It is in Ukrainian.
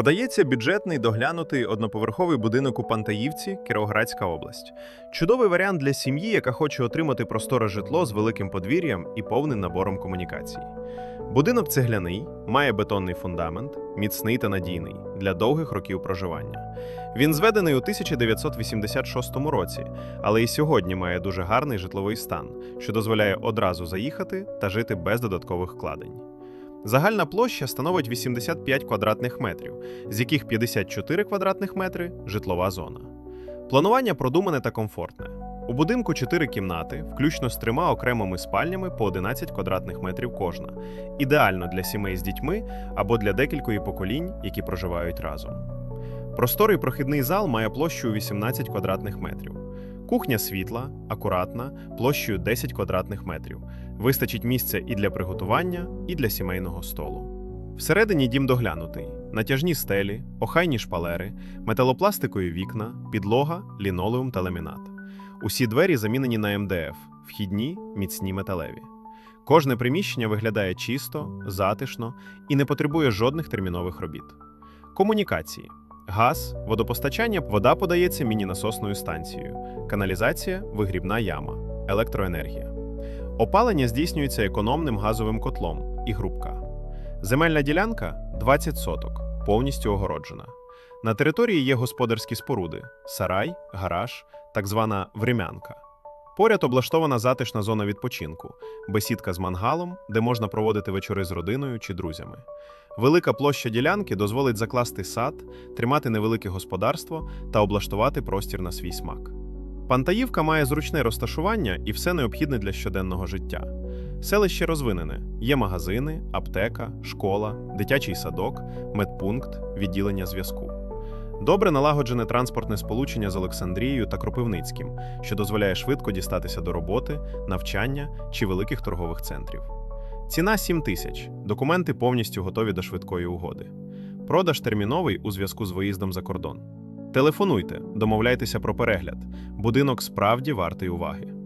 Продається бюджетний доглянутий одноповерховий будинок у Пантаївці, Кіровоградська область. Чудовий варіант для сім'ї, яка хоче отримати просторе житло з великим подвір'ям і повним набором комунікацій. Будинок цегляний, має бетонний фундамент, міцний та надійний для довгих років проживання. Він зведений у 1986 році, але і сьогодні має дуже гарний житловий стан, що дозволяє одразу заїхати та жити без додаткових вкладень. Загальна площа становить 85 квадратних метрів, з яких 54 квадратних метри житлова зона. Планування продумане та комфортне. У будинку 4 кімнати, включно з трьома окремими спальнями по 11 квадратних метрів кожна. Ідеально для сімей з дітьми або для декілької поколінь, які проживають разом. Просторий прохідний зал має площу 18 квадратних метрів. Кухня світла, акуратна, площею 10 квадратних метрів. Вистачить місця і для приготування, і для сімейного столу. Всередині дім доглянутий: натяжні стелі, охайні шпалери, металопластикові вікна, підлога, лінолеум та ламінат. Усі двері замінені на МДФ, вхідні, міцні металеві. Кожне приміщення виглядає чисто, затишно і не потребує жодних термінових робіт. Комунікації: газ, водопостачання, вода подається міні-насосною станцією, каналізація, вигрібна яма, електроенергія. Опалення здійснюється економним газовим котлом і грубка. Земельна ділянка 20 соток, повністю огороджена. На території є господарські споруди, сарай, гараж, так звана времянка. Поряд облаштована затишна зона відпочинку, бесідка з мангалом, де можна проводити вечори з родиною чи друзями. Велика площа ділянки дозволить закласти сад, тримати невелике господарство та облаштувати простір на свій смак. Пантаївка має зручне розташування і все необхідне для щоденного життя. Селище розвинене: є магазини, аптека, школа, дитячий садок, медпункт, відділення зв'язку. Добре налагоджене транспортне сполучення з Олександрією та Кропивницьким, що дозволяє швидко дістатися до роботи, навчання чи великих торгових центрів. Ціна 7 тисяч. Документи повністю готові до швидкої угоди. Продаж терміновий у зв'язку з виїздом за кордон. Телефонуйте, домовляйтеся про перегляд. Будинок справді вартий уваги.